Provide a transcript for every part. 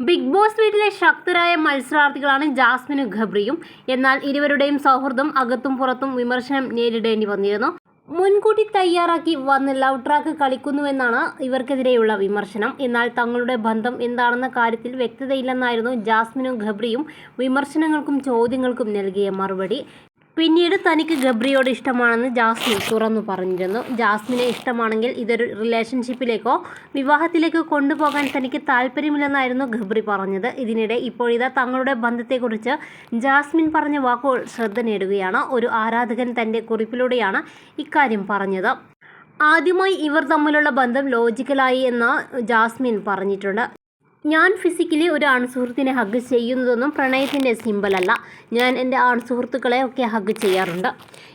Big boss വീട്ടിലെ ശക്തരായ മത്സരാർത്ഥികളാണ് ജാസ്മിനും ഖബ്രിയും എന്നാൽ ഇരുവരുടെയും സൗഹൃദം അകത്തും പുറത്തും വിമർശനം നേരിടേണ്ടി വന്നിരുന്നു. മുൻകൂട്ടി തയ്യാറാക്കി വന്ന് ലവ് ട്രാക്ക് കളിക്കുന്നുവെന്നാണ് ഇവർക്കെതിരെയുള്ള വിമർശനം. എന്നാൽ തങ്ങളുടെ ബന്ധം എന്താണെന്ന കാര്യത്തിൽ വ്യക്തതയില്ലെന്നായിരുന്നു ജാസ്മിനും ഖബ്രിയും വിമർശനങ്ങൾക്കും ചോദ്യങ്ങൾക്കും നൽകിയ മറുപടി. പിന്നീട് തനിക്ക് ഗബ്രിയോട് ഇഷ്ടമാണെന്ന് ജാസ്മിൻ തുറന്നു പറഞ്ഞിരുന്നു. ജാസ്മിനെ ഇഷ്ടമാണെങ്കിൽ ഇതൊരു റിലേഷൻഷിപ്പിലേക്കോ വിവാഹത്തിലേക്കോ കൊണ്ടുപോകാൻ തനിക്ക് താല്പര്യമില്ലെന്നായിരുന്നു ഗബ്രി പറഞ്ഞത്. ഇതിനിടെ ഇപ്പോഴിതാ തങ്ങളുടെ ബന്ധത്തെക്കുറിച്ച് ജാസ്മിൻ പറഞ്ഞ വാക്കുകൾ ശ്രദ്ധ നേടുകയാണ്. ഒരു ആരാധകൻ തന്റെ കുറിപ്പിലൂടെയാണ് ഇക്കാര്യം പറഞ്ഞത്. ആദ്യമായി ഇവർ തമ്മിലുള്ള ബന്ധം ലോജിക്കലായി എന്ന് ജാസ്മിൻ പറഞ്ഞിട്ടുണ്ട്. ഞാൻ ഫിസിക്കലി ഒരു ആൺസുഹൃത്തിനെ ഹഗ് ചെയ്യുന്നതൊന്നും പ്രണയത്തിന്റെ സിമ്പലല്ല ഞാൻ എന്റെ ആൺസുഹൃത്തുക്കളെ ഒക്കെ ഹഗ് ചെയ്യാറുണ്ട്.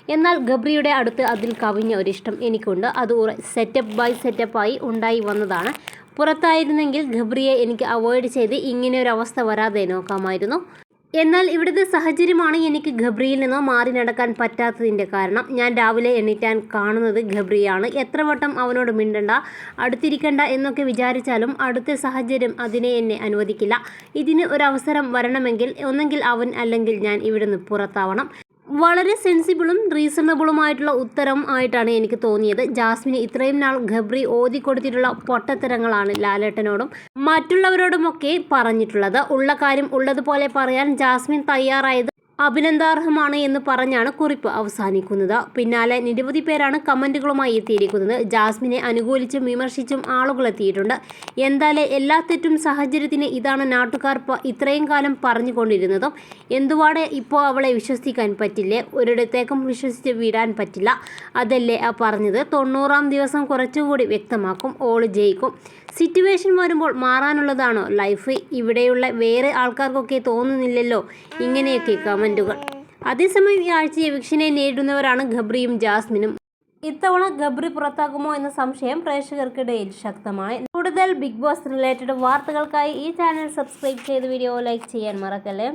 എന്നാൽ ഗബ്രിയുടെ അടുത്ത് അതിൽ കവിഞ്ഞ ഒരിഷ്ടം എനിക്കുണ്ട്. അത് സെറ്റപ്പ് ബൈ സെറ്റപ്പായി ഉണ്ടായി വന്നതാണ്. പുറത്തായിരുന്നെങ്കിൽ ഗബ്രിയെ എനിക്ക് അവോയ്ഡ് ചെയ്ത് ഇങ്ങനെ ഒരു അവസ്ഥ വരാതെ നോക്കാമായിരുന്നു. എന്നാൽ ഇവിടുത്തെ സാഹചര്യമാണ് എനിക്ക് ഗബ്രിയിൽ നിന്നോ മാറി നടക്കാൻ പറ്റാത്തതിന്റെ കാരണം. ഞാൻ രാവിലെ എണീറ്റാൻ കാണുന്നത് ഗബ്രിയാണ്. എത്ര വട്ടം അവനോട് മിണ്ടണ്ട അടുത്തിരിക്കണ്ട എന്നൊക്കെ വിചാരിച്ചാലും അടുത്ത സാഹചര്യം അതിനെ എന്നെ അനുവദിക്കില്ല. ഇതിന് ഒരവസരം വരണമെങ്കിൽ ഒന്നെങ്കിൽ അവൻ അല്ലെങ്കിൽ ഞാൻ ഇവിടുന്ന് പുറത്താവണം. വളരെ സെൻസിബിളും റീസണബിളുമായിട്ടുള്ള ഉത്തരം ആയിട്ടാണ് എനിക്ക് തോന്നിയത്. ജാസ്മിന് ഇത്രയും നാൾ ഗബ്രി ഓതിക്കൊടുത്തിട്ടുള്ള പൊട്ടത്തരങ്ങളാണ് ലാലേട്ടനോടും മറ്റുള്ളവരോടുമൊക്കെ പറഞ്ഞിട്ടുള്ളത്. ഉള്ള കാര്യം ഉള്ളതുപോലെ പറയാൻ ജാസ്മിൻ തയ്യാറായത് അഭിനന്ദാർഹമാണ് എന്ന് പറഞ്ഞാണ് കുറിപ്പ് അവസാനിക്കുന്നത്. പിന്നാലെ നിരവധി പേരാണ് കമന്റുകളുമായി എത്തിയിരിക്കുന്നത്. ജാസ്മിനെ അനുകൂലിച്ചും വിമർശിച്ചും ആളുകൾ എത്തിയിട്ടുണ്ട്. എന്തായാലും എല്ലാ തെറ്റും സാഹചര്യത്തിന് ഇതാണ് നാട്ടുകാർ ഇത്രയും കാലം പറഞ്ഞുകൊണ്ടിരുന്നതും. എന്തുവാടെ ഇപ്പോൾ അവളെ വിശ്വസിക്കാൻ പറ്റില്ലേ? ഒരിടത്തേക്കും വിശ്വസിച്ച് വിടാൻ പറ്റില്ല. അതല്ലേ ആ പറഞ്ഞത്. തൊണ്ണൂറാം ദിവസം കുറച്ചുകൂടി വ്യക്തമാക്കും. ഓൾ ജയിക്കും. സിറ്റുവേഷൻ വരുമ്പോൾ മാറാനുള്ളതാണോ ലൈഫ്. ഇവിടെയുള്ള വേറെ ആൾക്കാർക്കൊക്കെ തോന്നുന്നില്ലല്ലോ. ഇങ്ങനെയൊക്കെ കമന്റുകൾ അതേസമയം ഈ ആഴ്ച എവിക്ഷനെ നേരിടുന്നവരാണ് ഗബ്രിയും ജാസ്മിനും. ഇത്തവണ ഗബ്രി പുറത്താകുമോ എന്ന സംശയം പ്രേക്ഷകർക്കിടയിൽ ശക്തമായി. കൂടുതൽ ബിഗ് ബോസ് റിലേറ്റഡ് വാർത്തകൾക്കായി ഈ ചാനൽ സബ്സ്ക്രൈബ് ചെയ്ത് വീഡിയോ ലൈക്ക് ചെയ്യാൻ മറക്കല്ലേ?